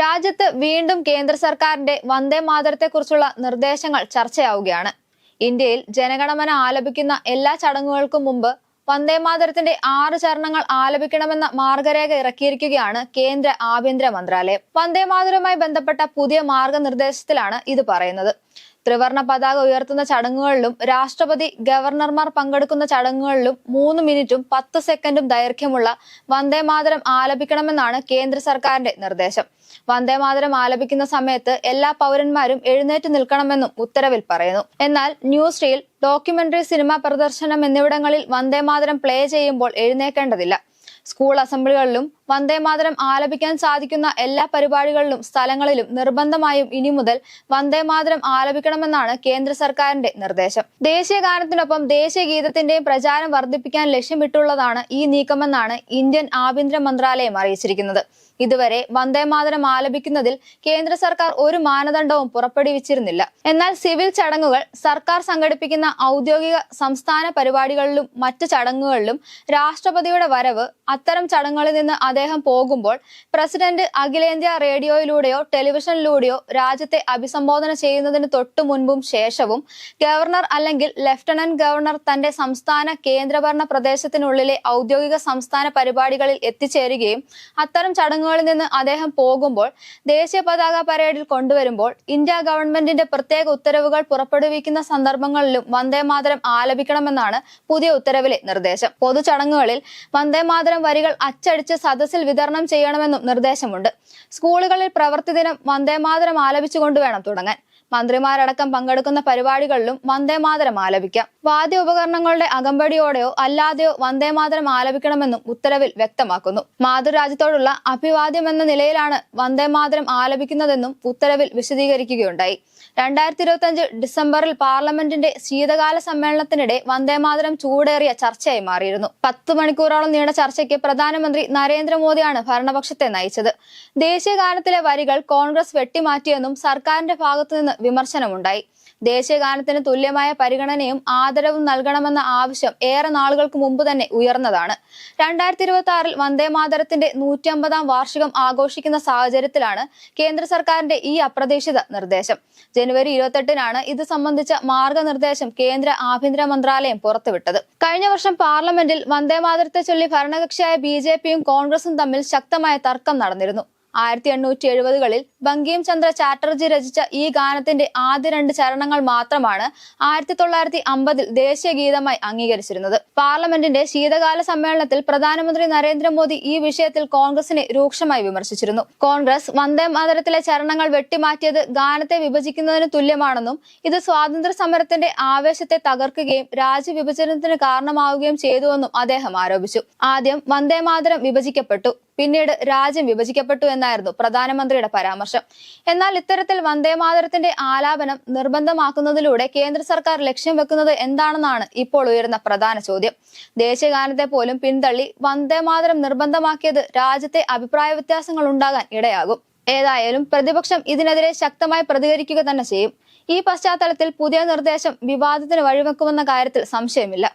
രാജ്യത്ത് വീണ്ടും കേന്ദ്ര സർക്കാരിന്റെ വന്ദേ മാതരത്തെക്കുറിച്ചുള്ള നിർദ്ദേശങ്ങൾ ചർച്ചയാവുകയാണ്. ഇന്ത്യയിൽ ജനഗണമന ആലപിക്കുന്ന എല്ലാ ചടങ്ങുകൾക്കും മുമ്പ് വന്ദേ മാതരത്തിന്റെ ആറ് ചരണങ്ങൾ ആലപിക്കണമെന്ന മാർഗരേഖ ഇറക്കിയിരിക്കുകയാണ് കേന്ദ്ര ആഭ്യന്തര മന്ത്രാലയം. വന്ദേ മാതരവുമായി ബന്ധപ്പെട്ട പുതിയ മാർഗനിർദ്ദേശത്തിലാണ് ഇത് പറയുന്നത്. ത്രിവർണ പതാക ഉയർത്തുന്ന ചടങ്ങുകളിലും രാഷ്ട്രപതി ഗവർണർമാർ പങ്കെടുക്കുന്ന ചടങ്ങുകളിലും മൂന്ന് മിനിറ്റും പത്ത് സെക്കൻഡും ദൈർഘ്യമുള്ള വന്ദേമാതരം ആലപിക്കണമെന്നാണ് കേന്ദ്ര സർക്കാരിന്റെ നിർദ്ദേശം. വന്ദേമാതരം ആലപിക്കുന്ന സമയത്ത് എല്ലാ പൗരന്മാരും എഴുന്നേറ്റ് നിൽക്കണമെന്നും ഉത്തരവിൽ പറയുന്നു. എന്നാൽ ന്യൂസ് റീൽ ഡോക്യുമെന്ററി സിനിമ പ്രദർശനം എന്നിവിടങ്ങളിൽ വന്ദേമാതരം പ്ലേ ചെയ്യുമ്പോൾ എഴുന്നേക്കേണ്ടതില്ല. സ്കൂൾ അസംബ്ലികളിലും വന്ദേ മാതരം ആലപിക്കാൻ സാധിക്കുന്ന എല്ലാ പരിപാടികളിലും സ്ഥലങ്ങളിലും നിർബന്ധമായും ഇനി മുതൽ വന്ദേ മാതരം ആലപിക്കണമെന്നാണ് കേന്ദ്ര സർക്കാരിന്റെ നിർദ്ദേശം. ദേശീയ ഗാനത്തിനൊപ്പം ദേശീയ ഗീതത്തിന്റെയും പ്രചാരം വർദ്ധിപ്പിക്കാൻ ലക്ഷ്യമിട്ടുള്ളതാണ് ഈ നീക്കമെന്നാണ് ഇന്ത്യൻ ആഭ്യന്തര മന്ത്രാലയം അറിയിച്ചിരിക്കുന്നത്. ഇതുവരെ വന്ദേമാതരം ആലപിക്കുന്നതിൽ കേന്ദ്ര സർക്കാർ ഒരു മാനദണ്ഡവും പുറപ്പെടുവിച്ചിരുന്നില്ല. എന്നാൽ സിവിൽ ചടങ്ങുകൾ സർക്കാർ സംഘടിപ്പിക്കുന്ന ഔദ്യോഗിക സംസ്ഥാന പരിപാടികളിലും മറ്റ് ചടങ്ങുകളിലും രാഷ്ട്രപതിയുടെ വരവ് അത്തരം ചടങ്ങുകളിൽ നിന്ന് അദ്ദേഹം പോകുമ്പോൾ പ്രസിഡന്റ് അഖിലേന്ത്യാ റേഡിയോയിലൂടെയോ ടെലിവിഷനിലൂടെയോ രാജ്യത്തെ അഭിസംബോധന ചെയ്യുന്നതിന് തൊട്ടു മുൻപും ശേഷവും ഗവർണർ അല്ലെങ്കിൽ ലഫ്റ്റനന്റ് ഗവർണർ തന്റെ സംസ്ഥാന കേന്ദ്രഭരണ പ്രദേശത്തിനുള്ളിലെ ഔദ്യോഗിക സംസ്ഥാന പരിപാടികളിൽ എത്തിച്ചേരുകയും അത്തരം ചടങ്ങുകളിൽ നിന്ന് അദ്ദേഹം പോകുമ്പോൾ ദേശീയ പതാക പരേഡിൽ കൊണ്ടുവരുമ്പോൾ ഇന്ത്യ ഗവൺമെന്റിന്റെ പ്രത്യേക ഉത്തരവുകൾ പുറപ്പെടുവിക്കുന്ന സന്ദർഭങ്ങളിലും വന്ദേ മാതരം ആലപിക്കണമെന്നാണ് പുതിയ ഉത്തരവിലെ നിർദ്ദേശം. പൊതുചടങ്ങുകളിൽ വന്ദേ മാതരം വരികൾ അച്ചടിച്ച് സദസ്സിൽ വിതരണം ചെയ്യണമെന്നും നിർദ്ദേശമുണ്ട്. സ്കൂളുകളിൽ പ്രവൃത്തി ദിനം വന്ദേ മാതരം ആലപിച്ചുകൊണ്ട് വേണം തുടങ്ങാൻ. മന്ത്രിമാരടക്കം പങ്കെടുക്കുന്ന പരിപാടികളിലും വന്ദേ മാതരം ആലപിക്കാം. വാദ്യ ഉപകരണങ്ങളുടെ അകമ്പടിയോടെയോ അല്ലാതെയോ വന്ദേ മാതരം ആലപിക്കണമെന്നും ഉത്തരവിൽ വ്യക്തമാക്കുന്നു. മാതൃരാജ്യത്തോടുള്ള അഭിവാദ്യം എന്ന നിലയിലാണ് വന്ദേ മാതരം ആലപിക്കുന്നതെന്നും ഉത്തരവിൽ വിശദീകരിക്കുകയുണ്ടായി. രണ്ടായിരത്തി ഇരുപത്തിയഞ്ച് ഡിസംബറിൽ പാർലമെന്റിന്റെ ശീതകാല സമ്മേളനത്തിനിടെ വന്ദേമാതരം ചൂടേറിയ ചർച്ചയായി മാറിയിരുന്നു. പത്ത് മണിക്കൂറോളം നീണ്ട ചർച്ചയ്ക്ക് പ്രധാനമന്ത്രി നരേന്ദ്രമോദിയാണ് ഭരണപക്ഷത്തെ നയിച്ചത്. ദേശീയ ഗാനത്തിലെ വരികൾ കോൺഗ്രസ് വെട്ടിമാറ്റിയെന്നും സർക്കാരിന്റെ ഭാഗത്തുനിന്ന് വിമർശനമുണ്ടായി. ദേശീയ ഗാനത്തിന് തുല്യമായ പരിഗണനയും ആദരവും നൽകണമെന്ന ആവശ്യം ഏറെ നാളുകൾക്ക് മുമ്പ് തന്നെ ഉയർന്നതാണ്. രണ്ടായിരത്തി ഇരുപത്തി ആറിൽ വന്ദേമാതരത്തിന്റെ നൂറ്റി അമ്പതാം വാർഷികം ആഘോഷിക്കുന്ന സാഹചര്യത്തിലാണ് കേന്ദ്ര സർക്കാരിന്റെ ഈ അപ്രതീക്ഷിത നിർദ്ദേശം. ജനുവരി ഇരുപത്തെട്ടിനാണ് ഇത് സംബന്ധിച്ച മാർഗനിർദ്ദേശം കേന്ദ്ര ആഭ്യന്തര മന്ത്രാലയം പുറത്തുവിട്ടത്. കഴിഞ്ഞ വർഷം പാർലമെന്റിൽ വന്ദേമാതരത്തെ ചൊല്ലി ഭരണകക്ഷിയായ ബി കോൺഗ്രസും തമ്മിൽ ശക്തമായ തർക്കം നടന്നിരുന്നു. ആയിരത്തി എണ്ണൂറ്റി എഴുപതുകളിൽ ബങ്കിം ചന്ദ്ര ചാറ്റർജി രചിച്ച ഈ ഗാനത്തിന്റെ ആദ്യ രണ്ട് ചരണങ്ങൾ മാത്രമാണ് ആയിരത്തി തൊള്ളായിരത്തി അമ്പതിൽ ദേശീയ ഗീതമായി അംഗീകരിച്ചിരുന്നത്. പാർലമെന്റിന്റെ ശീതകാല സമ്മേളനത്തിൽ പ്രധാനമന്ത്രി നരേന്ദ്രമോദി ഈ വിഷയത്തിൽ കോൺഗ്രസിനെ രൂക്ഷമായി വിമർശിച്ചിരുന്നു. കോൺഗ്രസ് വന്ദേ മാതരത്തിലെ ചരണങ്ങൾ വെട്ടിമാറ്റിയത് ഗാനത്തെ വിഭജിക്കുന്നതിന് തുല്യമാണെന്നും ഇത് സ്വാതന്ത്ര്യ സമരത്തിന്റെ ആവേശത്തെ തകർക്കുകയും രാജ്യവിഭജനത്തിന് കാരണമാവുകയും ചെയ്തുവെന്നും അദ്ദേഹം ആരോപിച്ചു. ആദ്യം വന്ദേ മാതരം വിഭജിക്കപ്പെട്ടു. പിന്നീട് രാജ്യം വിഭജിക്കപ്പെട്ടു എന്നായിരുന്നു പ്രധാനമന്ത്രിയുടെ പരാമർശം. എന്നാൽ ഇത്തരത്തിൽ വന്ദേമാതരത്തിന്റെ ആലാപനം നിർബന്ധമാക്കുന്നതിലൂടെ കേന്ദ്ര സർക്കാർ ലക്ഷ്യം വെക്കുന്നത് എന്താണെന്നാണ് ഇപ്പോൾ ഉയരുന്ന പ്രധാന ചോദ്യം. ദേശീയഗാനത്തെ പോലും പിന്തള്ളി വന്ദേമാതരം നിർബന്ധമാക്കിയത് രാജ്യത്തെ അഭിപ്രായ വ്യത്യാസങ്ങൾ ഉണ്ടാകാൻ ഇടയാകും. ഏതായാലും പ്രതിപക്ഷം ഇതിനെതിരെ ശക്തമായി പ്രതികരിക്കുക തന്നെ ചെയ്യും. ഈ പശ്ചാത്തലത്തിൽ പുതിയ നിർദ്ദേശം വിവാദത്തിന് വഴിവെക്കുമെന്ന കാര്യത്തിൽ സംശയമില്ല.